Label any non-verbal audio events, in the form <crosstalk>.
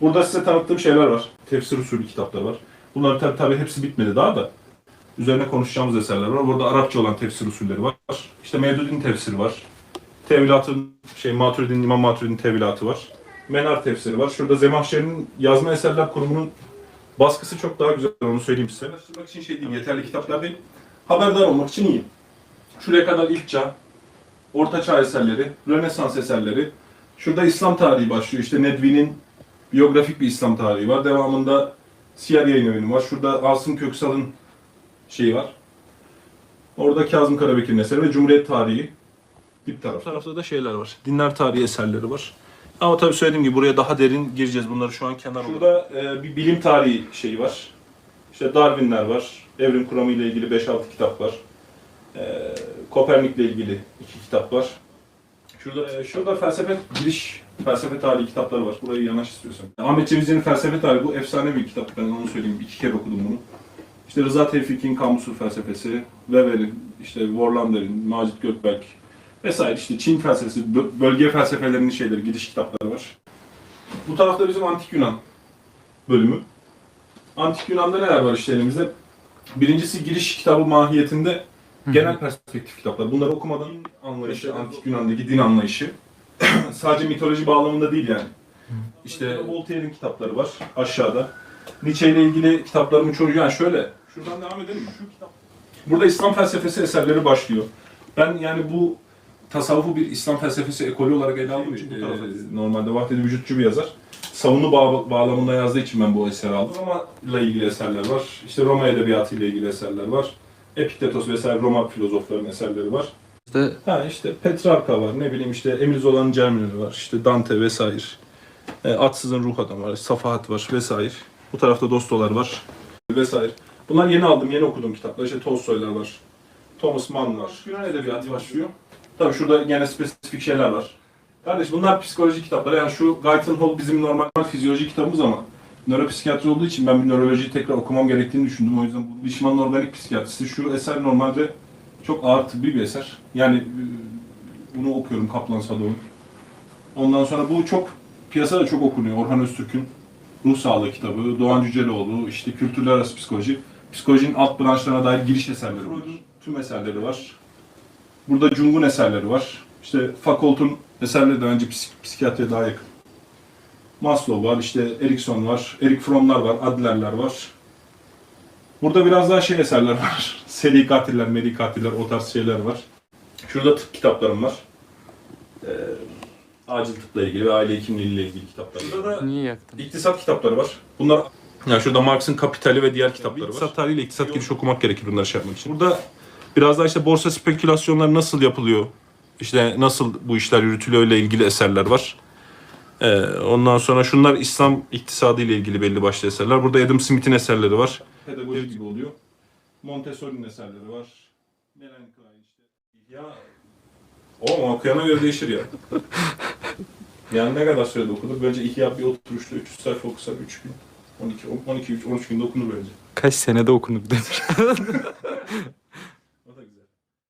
Burada size tanıttığım şeyler var. Tefsir usulü kitaplar var. Bunlar tabi tabi hepsi bitmedi daha da. Üzerine konuşacağımız eserler var. Burada Arapça olan tefsir usulleri var. İşte Mevdud'in tefsiri var. Tevilatın, şey Maturidi'nin, İmam Maturidi'nin tevilatı var. Menar tefsiri var. Şurada Zemahşeri'nin yazma eserler kurumunun baskısı çok daha güzel onu söyleyeyim size. Araştırmak için şey değil, yeterli kitaplar değil. Haberdar olmak için iyi. Şuraya kadar ilk çağ, orta çağ eserleri, Rönesans eserleri. Şurada İslam tarihi başlıyor. İşte Nedvi'nin biyografik bir İslam tarihi var. Devamında Siyer Yayın Evi'nin var. Şurada Asım Köksal'ın şeyi var. Orada Kazım Karabekir'in eseri ve Cumhuriyet tarihi. Dip tarafta. Bu tarafta da şeyler var. Dinler tarihi eserleri var. Ama tabii söylediğim gibi buraya daha derin gireceğiz. Bunları şu an kenar Şurada e, bir bilim tarihi şeyi var. İşte Darwinler var. Evrim kuramı ile ilgili 5-6 kitap var. E, Kopernik'le ilgili iki kitap var. Şurada e, şurada felsefe giriş felsefe tarihi kitapları var. Burayı yanaş istiyorsan. Ahmet Cevizci'nin felsefe tarihi bu efsane bir kitap. Ben onu söyleyeyim. İki kere okudum bunu. İşte Rıza Tevfik'in Kamusul felsefesi, Weber'in, işte Worlander'in, Macit Gökberk vesaire işte Çin felsefesi, bö- bölge felsefelerinin şeyleri, giriş kitapları var. Bu tarafta bizim Antik Yunan bölümü. Antik Yunan'da neler var işte elimizde? Birincisi giriş kitabı mahiyetinde genel perspektif kitaplar. Bunları okumadan anlayışı, Antik Yunan'daki din anlayışı <coughs> sadece mitoloji bağlamında değil yani. İşte Voltaire'in kitapları var aşağıda. Nietzsche ile ilgili kitaplarımın çoğu yani şöyle. Şuradan devam edelim mi? Şu kitap. Burada İslam felsefesi eserleri başlıyor. Ben yani bu tasavvufu bir İslam felsefesi ekolü olarak ele için bu tarafa normalde Vahdedi Vücutçu bir yazar. Savunu bağ- bağlamında yazdığı için ben bu eseri aldım. Roma ile ilgili eserler var. İşte Roma edebiyatı ile ilgili eserler var. Epiktetos vesaire Roma filozoflarının eserleri var. İşte Ha işte Petrarka var, ne bileyim işte Emil Zola'nın Cermin'i var, işte Dante vesaire. E, Atsız'ın Ruh Adamı var, Safahat var vesaire. Bu tarafta Dostolar var vesaire. Bunlar yeni aldım, yeni okuduğum kitaplar. İşte Tolstoylar var, Thomas Mann var. Yunan edebiyatı başlıyor. Tabii şurada gene spesifik şeyler var. Kardeş bunlar psikoloji kitapları. Yani şu Guyton Hall bizim normal fizyoloji kitabımız ama nöropsikiyatri olduğu için ben bir nörolojiyi tekrar okumam gerektiğini düşündüm. O yüzden bu Bişman'ın organik psikiyatrisi şu eser normalde çok ağır tıbbi bir eser. Yani e, bunu okuyorum Kaplan Sadoğ'un. Ondan sonra bu çok piyasada çok okunuyor. Orhan Öztürk'ün Ruh Sağlığı kitabı, Doğan Cüceloğlu, işte kültürler arası psikoloji. Psikolojinin alt branşlarına dair giriş eserleri var. Tüm eserleri var. Burada Jung'un eserleri var. İşte Foucault'un eserleri de bence psik- psikiyatriye daha yakın. Maslow var, işte Erikson var, Erik Fromm'lar var, Adler'ler var. Burada biraz daha şey eserler var. <laughs> Seri katiller, meri katiller, o tarz şeyler var. Şurada tıp kitaplarım var. Ee, acil tıpla ilgili ve aile hekimliği ile ilgili kitaplar. Burada da niye yaktın? İktisat kitapları var. Bunlar ya şurada Marx'ın Kapitali ve diğer kitapları var. İktisat tarihiyle iktisat giriş okumak gerekir bunları şey yapmak için. Burada biraz daha işte borsa spekülasyonları nasıl yapılıyor? İşte nasıl bu işler yürütülüyor ile ilgili eserler var. Ee, ondan sonra şunlar İslam iktisadı ile ilgili belli başlı eserler. Burada Adam Smith'in eserleri var. Pedagoji gibi oluyor. Montessori'nin eserleri var. Melanie Klein işte. Ya o okuyana göre değişir ya. <laughs> Yani ne kadar sürede okunur? Bence ihya bir oturuşta 300 sayfa okusak 3 gün. 12, 12, 13 günde okunur bence. Kaç senede okunur demiş. <laughs>